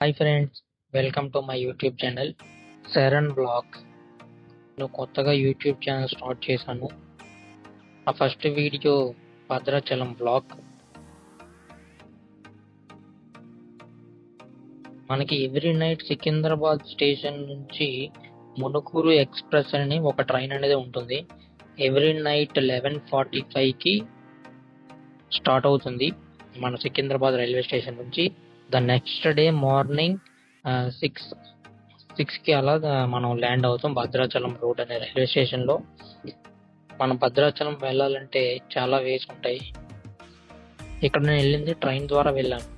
Hi friends welcome to my YouTube channel Sharan vlogs నేను కొత్తగా YouTube channel start చేశాను. ఆ ఫస్ట్ వీడియో భద్రాచలం బ్లాగ్ మనకి ఎవ్రీ నైట్ సికింద్రాబాద్ స్టేషన్ నుంచి మునుకూరు ఎక్స్ప్రెస్ అని ఒక ట్రైన్ అనేది ఉంటుంది. ఎవ్రీ నైట్ లెవెన్ ఫార్టీ ఫైవ్కి స్టార్ట్ అవుతుంది మన సికింద్రాబాద్ రైల్వే స్టేషన్ నుంచి. The next day morning six సిక్స్కి అలా uh, మనం ల్యాండ్ అవుతాం భద్రాచలం రోడ్ అనే రైల్వే స్టేషన్లో మనం భద్రాచలం వెళ్ళాలంటే చాలా వేస్ ఉంటాయి. ఇక్కడ నేను వెళ్ళింది ట్రైన్ ద్వారా వెళ్ళాను.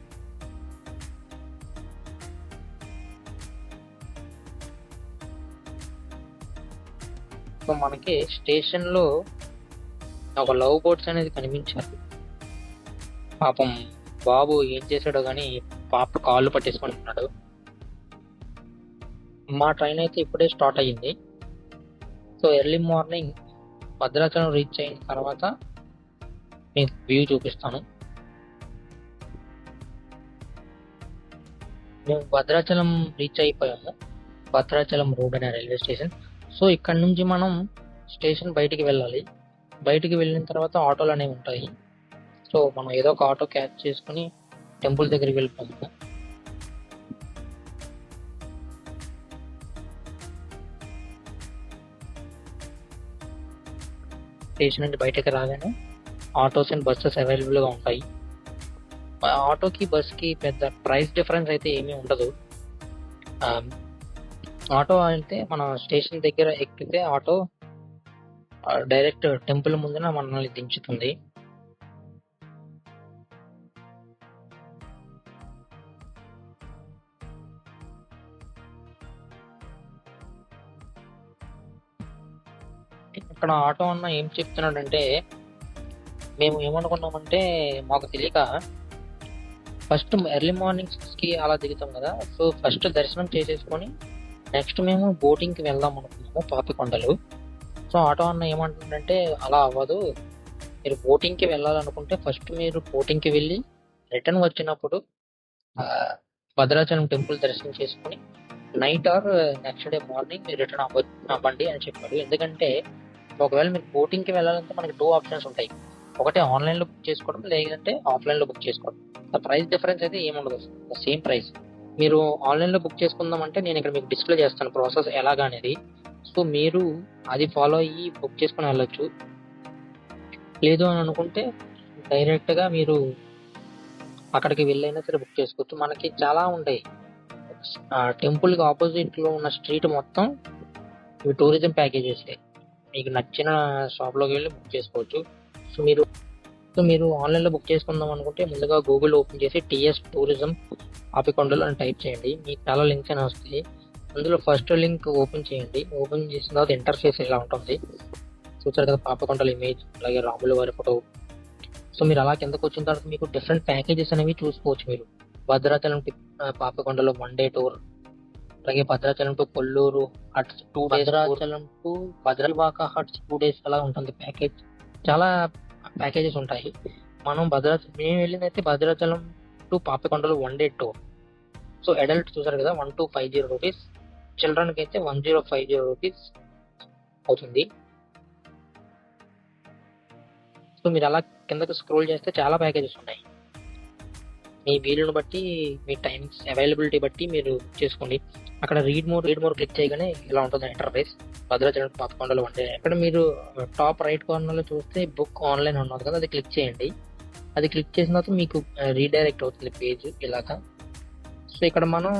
సో మనకి స్టేషన్లో ఒక లవ్ బోట్స్ అనేది కనిపించారు పాపం బాబు ఏం చేశాడో కానీ పాప కాళ్ళు పట్టేసుకొని ఉన్నాడు మా ట్రైన్ అయితే ఇప్పుడే స్టార్ట్ అయ్యింది. So early morning Bhadrachalam reach అయిన తర్వాత మీకు వ్యూ చూపిస్తాను. మేము భద్రాచలం రీచ్ అయిపోయాము. భద్రాచలం రోడ్ అనే రైల్వే స్టేషన్ సో ఇక్కడ నుంచి మనం స్టేషన్ బయటికి వెళ్ళాలి. బయటికి వెళ్ళిన తర్వాత ఆటోలు అనేవి ఉంటాయి. సో మనం ఏదో ఒక ఆటో క్యాచ్ చేసుకుని టెంపుల్ దగ్గరికి వెళ్ళిపోతాము స్టేషన్ నుండి బయటకు రాగానే ఆటోస్ అండ్ బస్సెస్ అవైలబుల్గా ఉంటాయి. ఆటోకి బస్కి పెద్ద ప్రైస్ డిఫరెన్స్ అయితే ఏమీ ఉండదు. ఆటో అయితే మన స్టేషన్ దగ్గర ఎక్కితే ఆటో డైరెక్ట్ టెంపుల్ ముందున మనల్ని దించుతుంది. ఇక్కడ ఆటో అన్న ఏం చెప్తున్నాడంటే మేము ఏమనుకున్నామంటే మాకు తెలియక ఫస్ట్ ఎర్లీ మార్నింగ్స్కి అలా దిగుతాం కదా. సో ఫస్ట్ దర్శనం చేసేసుకొని నెక్స్ట్ మేము బోటింగ్కి వెళ్దాం అనుకున్నాము పాపికొండలు సో ఆటో అన్న ఏమంటుందంటే అలా అవ్వదు. మీరు బోటింగ్కి వెళ్ళాలనుకుంటే ఫస్ట్ మీరు బోటింగ్కి వెళ్ళి రిటర్న్ వచ్చినప్పుడు భద్రాచలం టెంపుల్ దర్శనం చేసుకొని night or next day morning మీరు రిటర్న్ అవ్వ అవ్వండి అని చెప్పాడు. ఎందుకంటే ఒకవేళ మీరు బోటింగ్కి వెళ్ళాలంటే మనకి టూ ఆప్షన్స్ ఉంటాయి. ఒకటే ఆన్లైన్లో బుక్ చేసుకోవడం లేదంటే ఆఫ్లైన్లో బుక్ చేసుకోవడం. ప్రైస్ డిఫరెన్స్ అయితే ఏముండదు సేమ్ ప్రైస్ మీరు ఆన్లైన్లో బుక్ చేసుకుందాం అంటే నేను ఇక్కడ మీకు డిస్ప్లే చేస్తాను ప్రాసెస్ ఎలాగా అనేది. సో మీరు అది ఫాలో అయ్యి బుక్ చేసుకుని వెళ్ళొచ్చు. లేదు అని అనుకుంటే డైరెక్ట్గా మీరు అక్కడికి వెళ్ళైనా సరే బుక్ చేసుకోవచ్చు. మనకి చాలా ఉంటాయి. టెంపుల్కి ఆపోజిట్లో ఉన్న స్ట్రీట్ మొత్తం ఇవి టూరిజం ప్యాకేజెస్ మీకు నచ్చిన షాప్లోకి వెళ్ళి బుక్ చేసుకోవచ్చు. సో మీరు సో మీరు ఆన్లైన్లో బుక్ చేసుకుందాం అనుకుంటే ముందుగా గూగుల్ ఓపెన్ చేసి టీఎస్ టూరిజం ఆపికొండలు అని టైప్ చేయండి. మీకు చాలా లింక్స్ అని వస్తాయి. అందులో ఫస్ట్ లింక్ ఓపెన్ చేయండి. ఓపెన్ చేసిన తర్వాత ఇంటర్ఫేస్ ఇలా ఉంటుంది? చూసారు కదా పాపకొండల ఇమేజ్ అలాగే రాముల వారి ఫోటో సో మీరు అలా కిందకు వచ్చిన తర్వాత మీకు డిఫరెంట్ ప్యాకేజెస్ అనేవి చూసుకోవచ్చు మీరు. భద్రాచలం పాపకొండలో వన్ డే టూర్ అలాగే Bhadrachalam to Kolluru huts two Bhadrachalam to Bhadravaka huts two days అలా ఉంటుంది ప్యాకేజ్ చాలా ప్యాకేజెస్ ఉంటాయి. మనం భద్రాచలం మేము వెళ్ళిందైతే Bhadrachalam to Papikondalu one day tour so adult చూసారు కదా one two five zero rupees చిల్డ్రన్కి అయితే one zero five zero rupees అవుతుంది. సో మీరు అలా కిందకి స్క్రోల్ చేస్తే చాలా ప్యాకేజెస్ ఉన్నాయి. మీ వీలుని బట్టి మీ టైమ్స్ అవైలబిలిటీ బట్టి మీరు చేసుకోండి. అక్కడ read more read more click చేయగానే ఇలా ఉంటుంది ఇంటర్ఫేస్ భద్రాచలం పాపకొండలు అంటే అక్కడ మీరు టాప్ రైట్ కార్నర్లో చూస్తే బుక్ ఆన్లైన్ ఉన్నది కదా అది క్లిక్ చేయండి. అది క్లిక్ చేసిన తర్వాత మీకు రీడైరెక్ట్ అవుతుంది పేజ్ ఇలాగా. సో ఇక్కడ మనం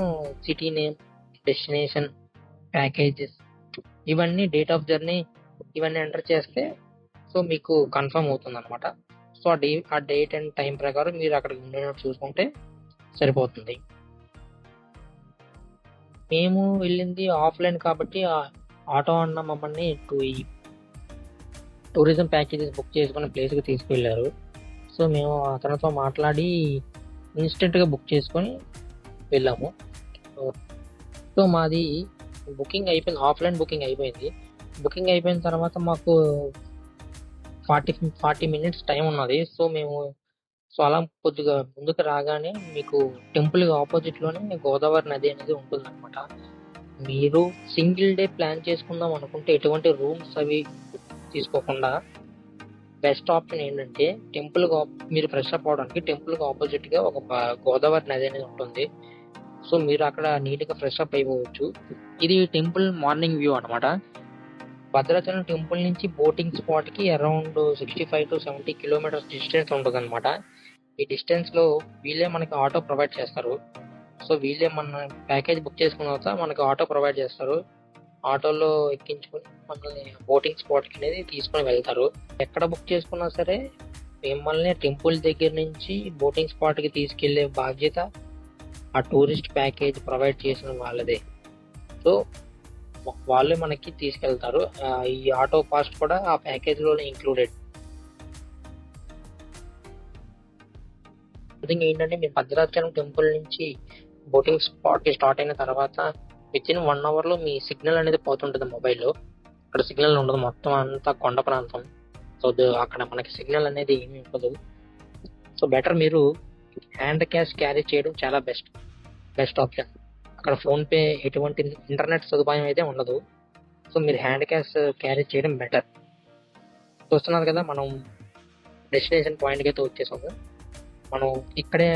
సిటీ నేమ్ డెస్టినేషన్ ప్యాకేజెస్ ఇవన్నీ డేట్ ఆఫ్ జర్నీ ఇవన్నీ ఎంటర్ చేస్తే సో మీకు కన్ఫర్మ్ అవుతుంది అనమాట సో ఆ డే ఆ డేట్ అండ్ టైం ప్రకారం మీరు అక్కడికి ఉండేటట్టు చూసుకుంటే సరిపోతుంది. మేము వెళ్ళింది ఆఫ్లైన్ కాబట్టి ఆటో అన్న మమ్మల్ని టూ ఈ టూరిజం ప్యాకేజెస్ బుక్ చేసుకున్న ప్లేస్కి తీసుకువెళ్ళారు సో మేము అతనితో మాట్లాడి ఇన్స్టెంట్గా బుక్ చేసుకొని వెళ్ళాము. సో మాది బుకింగ్ అయిపోయింది ఆఫ్లైన్ బుకింగ్ అయిపోయింది. బుకింగ్ అయిపోయిన తర్వాత మాకు ఫార్టీ ఫార్టీ మినిట్స్ టైం ఉన్నది. సో మేము సో అలా కొద్దిగా ముందుకు రాగానే మీకు టెంపుల్ ఆపోజిట్లోనే గోదావరి నది అనేది ఉంటుందన్నమాట. మీరు సింగిల్ డే ప్లాన్ చేసుకుందాం అనుకుంటే ఎటువంటి రూమ్స్ అవి తీసుకోకుండా బెస్ట్ ఆప్షన్ ఏంటంటే టెంపుల్ మీరు ఫ్రెష్ అప్ అవడానికి టెంపుల్ ఆపోజిట్గా ఒక గోదావరి నది అనేది ఉంటుంది. సో మీరు అక్కడ నీట్గా ఫ్రెష్ అప్ అయిపోవచ్చు. ఇది టెంపుల్ మార్నింగ్ వ్యూ అన్నమాట. భద్రాచలం టెంపుల్ నుంచి boating స్పాట్కి around sixty five to seventy kilometres distance ఉంటుంది ఈ డిస్టెన్స్లో వీళ్ళే మనకి ఆటో ప్రొవైడ్ చేస్తారు. సో వీళ్ళే మన ప్యాకేజ్ బుక్ చేసుకున్న తర్వాత మనకి ఆటో ప్రొవైడ్ చేస్తారు. ఆటోలో ఎక్కించుకుని మనల్ని బోటింగ్ స్పాట్కి అనేది తీసుకుని వెళ్తారు. ఎక్కడ బుక్ చేసుకున్నా సరే మిమ్మల్ని టెంపుల్ దగ్గర నుంచి బోటింగ్ స్పాట్కి తీసుకెళ్ళే బాధ్యత ఆ టూరిస్ట్ ప్యాకేజ్ ప్రొవైడ్ చేసిన వాళ్ళదే. సో వాళ్ళే మనకి తీసుకెళ్తారు. ఈ ఆటో పాస్ట్ కూడా ఆ ప్యాకేజ్లోనే ఇంక్లూడెడ్ థింగ్ ఏంటంటే మీరు భద్రాచలం టెంపుల్ నుంచి బోటింగ్ స్పాట్కి స్టార్ట్ అయిన తర్వాత విత్ ఇన్ వన్ అవర్లో మీ సిగ్నల్ అనేది పోతుంటుంది మొబైల్లో అక్కడ సిగ్నల్ ఉండదు. మొత్తం అంతా కొండ ప్రాంతం. సో అక్కడ మనకి సిగ్నల్ అనేది ఏమీ ఉండదు. సో బెటర్ మీరు హ్యాండ్ క్యాష్ క్యారీ చేయడం చాలా బెస్ట్ బెస్ట్ ఆప్షన్ అక్కడ ఫోన్పే ఎటువంటి ఇంటర్నెట్ సదుపాయం అయితే ఉండదు. సో మీరు హ్యాండ్ క్యాష్ క్యారీ చేయడం బెటర్. చూస్తున్నారు కదా మనం డెస్టినేషన్ పాయింట్కి అయితే వచ్చేసాము. మనం ఇక్కడే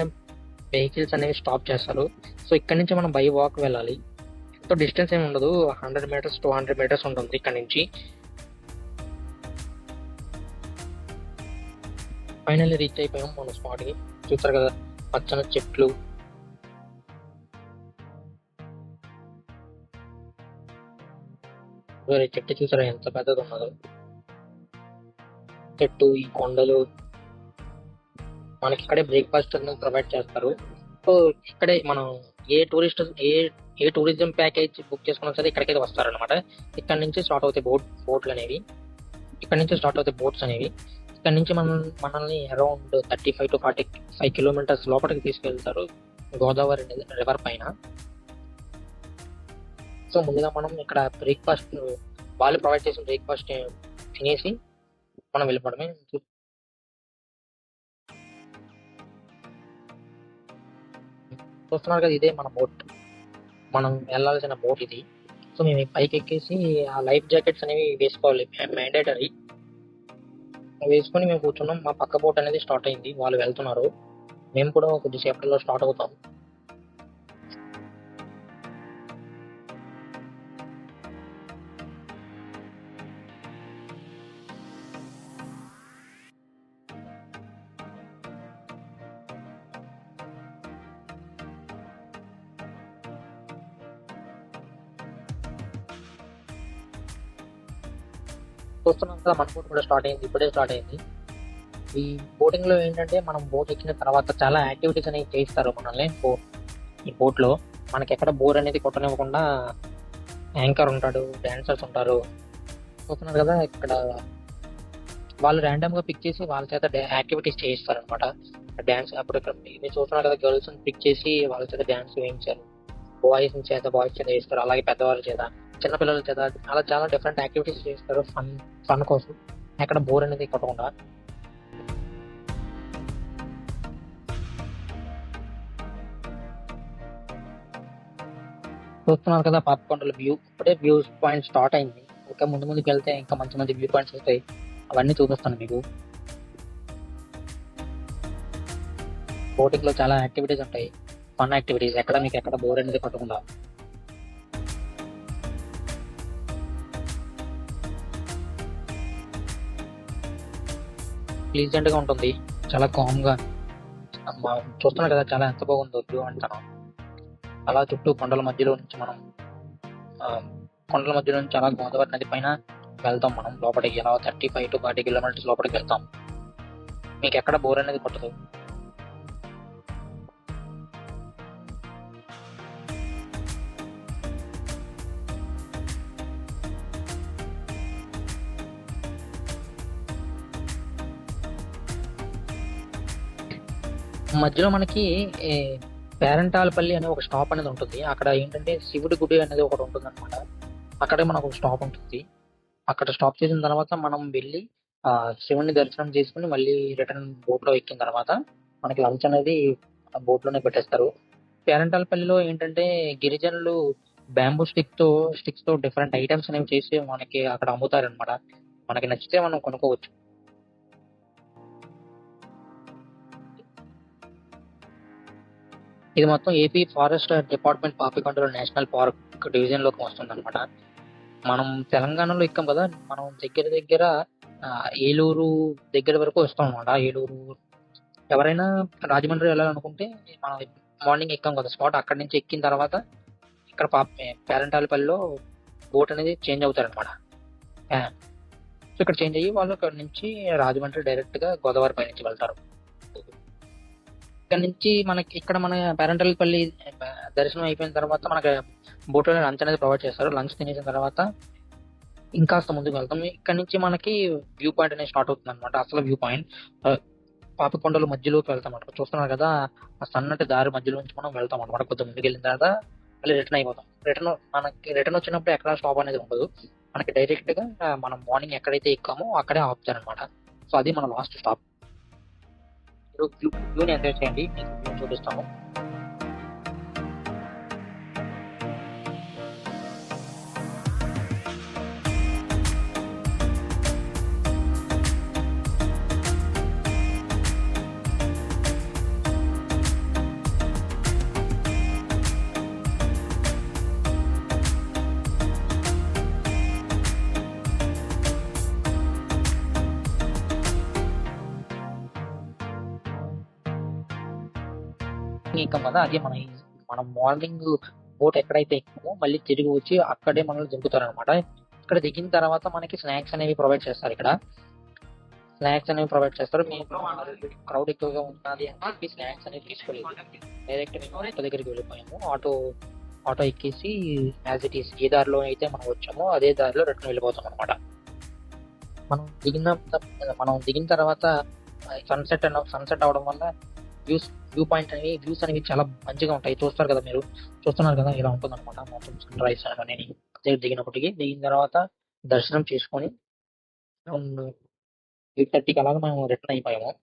వెహికల్స్ అనేవి స్టాప్ చేస్తారు. సో ఇక్కడ నుంచి మనం బై వాక్ వెళ్ళాలి. ఎంతో డిస్టెన్స్ ఏమి ఉండదు. Hundred metres two hundred metres ఉంటుంది ఇక్కడ నుంచి. ఫైనల్లీ రీచ్ అయిపోయాం మన స్పాట్కి. చూస్తారు కదా పచ్చని చెట్లు వేరే చెట్టు చూసారా? ఎంత పెద్దది ఉన్నదో. చెట్టు ఈ కొండలు. మనకి ఇక్కడే బ్రేక్ఫాస్ట్ ప్రొవైడ్ చేస్తారు. సో ఇక్కడే మనం a tourist a a tourism package book చేసుకున్నా సరే ఇక్కడికైతే వస్తారనమాట ఇక్కడ నుంచి స్టార్ట్ అవుతాయి బోట్ బోట్లు అనేవి ఇక్కడ నుంచి స్టార్ట్ అవుతాయి బోట్స్ అనేవి. ఇక్కడ నుంచి మనం మనల్ని around thirty five to forty five kilometres లోపలికి తీసుకెళ్తారు గోదావరి రివర్ పైన. సో ముందుగా మనం ఇక్కడ బ్రేక్ఫాస్ట్ వాళ్ళు ప్రొవైడ్ చేసిన బ్రేక్ఫాస్ట్ తినేసి మనం వెళ్ళిపోవడమే. చూస్తున్నారు కదా ఇదే మన బోట్ మనం వెళ్ళాల్సిన బోట్ ఇది. సో మేము పైకి ఎక్కేసి ఆ లైఫ్ జాకెట్స్ అనేవి వేసుకోవాలి. మ్యాండేటరీ వేసుకొని మేము కూర్చున్నాం. మా పక్క బోట్ అనేది స్టార్ట్ అయింది. వాళ్ళు వెళ్తున్నారు. మేము కూడా కొద్దిసేపట్లో స్టార్ట్ అవుతాం. చూస్తున్నాం కదా మన బోట్ కూడా స్టార్ట్ అయింది ఇప్పుడే స్టార్ట్ అయింది. ఈ బోటింగ్లో ఏంటంటే మనం బోట్ ఎక్కిన తర్వాత చాలా యాక్టివిటీస్ అనేవి చేయిస్తారు మనల్ని. బో- ఈ బోట్లో మనకి ఎక్కడ బోర్ అనేది కొట్టనివ్వకుండా యాంకర్ ఉంటాడు డాన్సర్స్ ఉంటారు. చూస్తున్నారు కదా ఇక్కడ వాళ్ళు ర్యాండమ్గా పిక్ చేసి వాళ్ళ చేత యాక్టివిటీస్ చేయిస్తారు అనమాట డాన్స్ అప్పుడు ఇక్కడ మీరు చూస్తున్నారు కదా గర్ల్స్ పిక్ చేసి వాళ్ళ చేత డాన్స్ వేయించారు. బాయ్స్ చేత బాయ్స్ చేత వేస్తారు అలాగే పెద్దవాళ్ళ చేత చిన్నపిల్లల చేత. అలా చాలా డిఫరెంట్ యాక్టివిటీస్ చేస్తారు ఫన్ ఫన్ కోసం ఎక్కడ బోర్ అనేది కొట్టకుండా. చూస్తున్నారు కదా పాపకొండల వ్యూ ఇప్పుడే వ్యూ పాయింట్ స్టార్ట్ అయింది. ఇంకా ముందు ముందుకు వెళ్తే ఇంకా మంచి మంచి వ్యూ పాయింట్స్ వస్తాయి. అవన్నీ చూపిస్తాను మీకు. బోటింగ్లో చాలా యాక్టివిటీస్ ఉంటాయి. ఫన్ యాక్టివిటీస్ ఎక్కడ మీకు ఎక్కడ బోర్ అనేది కొట్టకుండా. ప్లీజెంట్గా ఉంటుంది. చాలా కామ్గా. చూస్తున్నాడు కదా చాలా ఎంత బాగుందో వ్యూ అంటాను అలా చుట్టూ కొండల మధ్యలో నుంచి మనం కొండల మధ్యలో నుంచి అలా గోదావరి నది పైన వెళ్తాం మనం. లోపలికి ఎలా thirty five to forty kilometres లోపలికి వెళ్తాం. మీకు ఎక్కడ బోర్ అనేది పట్టదు. మధ్యలో మనకి పేరంటాలపల్లి అనే ఒక స్టాప్ అనేది ఉంటుంది. అక్కడ ఏంటంటే శివుడి గుడి అనేది ఒకటి ఉంటుంది అనమాట అక్కడే మనకు ఒక స్టాప్ ఉంటుంది. అక్కడ స్టాప్ చేసిన తర్వాత మనం వెళ్ళి ఆ శివుని దర్శనం చేసుకుని మళ్ళీ రిటర్న్ బోట్లో ఎక్కిన తర్వాత మనకి లంచ్ అనేది బోట్లోనే పెట్టేస్తారు. పేరంటాలపల్లిలో ఏంటంటే గిరిజనులు బ్యాంబూ స్టిక్తో స్టిక్స్తో డిఫరెంట్ ఐటమ్స్ అనేవి చేసి మనకి అక్కడ అమ్ముతారనమాట మనకి నచ్చితే మనం కొనుక్కోవచ్చు. ఇది మొత్తం AP forest department Papikondalu national park డివిజన్లోకి వస్తుంది అనమాట మనం తెలంగాణలో ఎక్కాం కదా మనం దగ్గర దగ్గర ఏలూరు దగ్గర వరకు వస్తాం అనమాట ఏలూరు ఎవరైనా రాజమండ్రి వెళ్ళాలనుకుంటే మనం మార్నింగ్ ఎక్కాం కదా స్పాట్ అక్కడి నుంచి ఎక్కిన తర్వాత ఇక్కడ పా పేరంటాలపల్లిలో బోట్ అనేది చేంజ్ అవుతారనమాట సో ఇక్కడ చేంజ్ అయ్యి వాళ్ళు అక్కడ నుంచి రాజమండ్రి డైరెక్ట్గా గోదావరి పై నుంచి వెళ్తారు. ఇక్కడ నుంచి మనకి ఇక్కడ మన పేరంటల్పల్లి దర్శనం అయిపోయిన తర్వాత మనకి బోట్లో లంచ్ అనేది ప్రొవైడ్ చేస్తారు. లంచ్ తినేసిన తర్వాత ఇంకాస్త ముందుకు వెళ్తాం. ఇక్కడ నుంచి మనకి వ్యూ పాయింట్ అనేది స్టార్ట్ అవుతుంది అనమాట అసలు వ్యూ పాయింట్ పాపికొండల మధ్యలోకి వెళ్తాం అనమాట చూస్తున్నారు కదా ఆ సన్నటి దారి మధ్యలో నుంచి మనం వెళ్తాం అనమాట కొద్ది ముందుకు వెళ్ళిన తర్వాత మళ్ళీ రిటర్న్ అయిపోతాం. రిటర్న్ మనకి రిటర్న్ వచ్చినప్పుడు ఎక్కడ స్టాప్ అనేది ఉండదు. మనకి డైరెక్ట్గా మనం మార్నింగ్ ఎక్కడైతే ఎక్కామో అక్కడే ఆపుతారు అనమాట సో అది మన లాస్ట్ స్టాప్ మీరు వ్యూ వ్యూని ఎంజాయ్ చేయండి. మీకు వ్యూ చూపిస్తాము ఎక్కాం కదా అదే మన మనం మార్నింగ్ బోట్ ఎక్కడైతే ఎక్కామో మళ్ళీ తిరిగి వచ్చి అక్కడే మనల్ని దింపుతారు అనమాట ఇక్కడ దిగిన తర్వాత మనకి స్నాక్స్ అనేవి ప్రొవైడ్ చేస్తారు ఇక్కడ. స్నాక్స్ అనేవి ప్రొవైడ్ చేస్తారు. మేము క్రౌడ్ ఎక్కువగా ఉన్నది అని స్నాక్స్ అనేవి తీసుకోలేదు. డైరెక్ట్ మేము ఆటో దగ్గరికి వెళ్ళిపోయాము. ఆటో ఆటో ఎక్కేసి యాజ్ ఇట్ ఈస్ ఏ దారిలో అయితే మనం వచ్చామో అదే దారిలో రిటర్న్ వెళ్ళిపోతాం అనమాట మనం దిగిన మనం దిగిన తర్వాత సన్సెట్ సన్సెట్ అవడం వల్ల వ్యూస్ వ్యూ పాయింట్ అనేవి వ్యూస్ అనేవి చాలా మంచిగా ఉంటాయి. చూస్తారు కదా మీరు. చూస్తున్నారు కదా ఇలా ఉంటుంది అనమాట మొత్తం సన్ రైజ్ అనేది దగ్గర దిగినప్పటికీ దిగిన తర్వాత దర్శనం చేసుకొని అరౌండ్ ఎయిట్ థర్టీకి అలాగా మేము రిటర్న్ అయిపోయాము.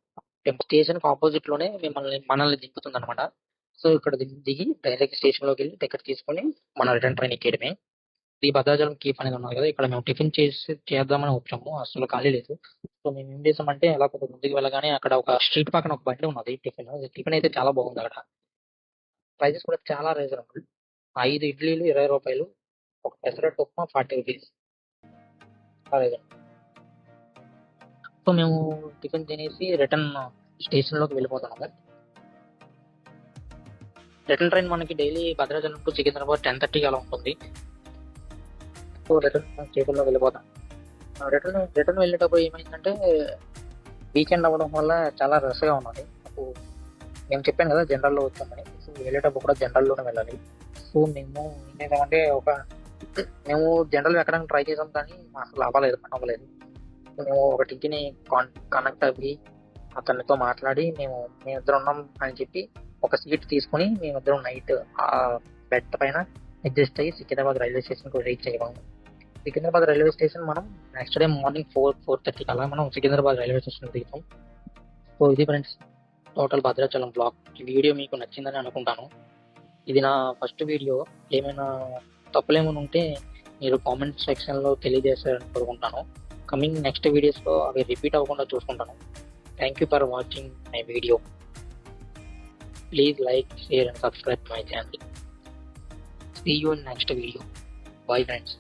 స్టేషన్కి ఆపోజిట్లోనే మిమ్మల్ని మనల్ని దింపుతుంది అనమాట సో ఇక్కడ దిగి- దిగి డైరెక్ట్ స్టేషన్లోకి వెళ్ళి టికెట్ తీసుకొని మన రిటర్న్ ట్రైన్ ఎక్కేయడమే. ఈ భద్రాచలం కీప్ అనేది ఉన్నది కదా ఇక్కడ మేము టిఫిన్ చేసి చేద్దామని వచ్చాము. అసలు ఖాళీ లేదు. సో మేము ఏం చేసామంటే అలా కొంత ముందుకు వెళ్ళగానే అక్కడ ఒక స్ట్రీట్ పక్కన ఒక బండి ఉన్నది టిఫిన్. టిఫిన్ అయితే చాలా బాగుంది అక్కడ. ప్రైజెస్ కూడా చాలా రీజనబుల్ ఐదు ఇడ్లీలు ఇరవై రూపాయలు ఒక pesarattu upma forty rupees. So మేము టిఫిన్ తినేసి రిటర్న్ స్టేషన్లోకి వెళ్ళిపోతున్నాము రిటర్న్ ట్రైన్ మనకి daily Bhadrachalam to Secunderabad ten థర్టీకి అలా ఉంటుంది. సో రిటర్న్ స్టేషన్లో వెళ్ళిపోతాం. రిటర్న్ రిటర్న్ వెళ్ళేటప్పుడు ఏమైందంటే వీకెండ్ అవ్వడం వల్ల చాలా రష్గా ఉన్నది నాకు నేను చెప్పాను కదా జనరల్లో వచ్చామని సో వెళ్ళేటప్పుడు కూడా జనరల్లోనే వెళ్ళాలి. సో మేము ఏం చేసామంటే ఒక మేము జనరల్ ఎక్కడానికి ట్రై చేసాం కానీ అసలు అవ్వలేదు అవ్వలేదు మేము ఒక టిక్కీని కనెక్ట్ అవ్వి అతనితో మాట్లాడి మేము మేమిద్దరు ఉన్నాం అని చెప్పి ఒక సీట్ తీసుకుని మేమిద్దరం నైట్ ఆ బెడ్ పైన అడ్జస్ట్ అయ్యి సికింద్రాబాద్ రైల్వే స్టేషన్కి రీచ్ అయ్యాము సికింద్రాబాద్ రైల్వే స్టేషన్ మనం next day morning four four థర్టీకి అలా మనం సికింద్రాబాద్ రైల్వే స్టేషన్ దిగుతాం. సో ఇది ఫ్రెండ్స్ టోటల్ భద్రాచలం బ్లాగ్ ఈ వీడియో మీకు నచ్చిందని అనుకుంటాను. ఇది నా ఫస్ట్ వీడియో ఏమైనా తప్పులేమైనా ఉంటే మీరు కామెంట్ సెక్షన్లో తెలియజేస్తారని కోరుకుంటాను. కమింగ్ నెక్స్ట్ వీడియోస్లో అవి రిపీట్ అవ్వకుండా చూసుకుంటాను. Thank you for watching my video please like share and subscribe my channel see you in next video bye friends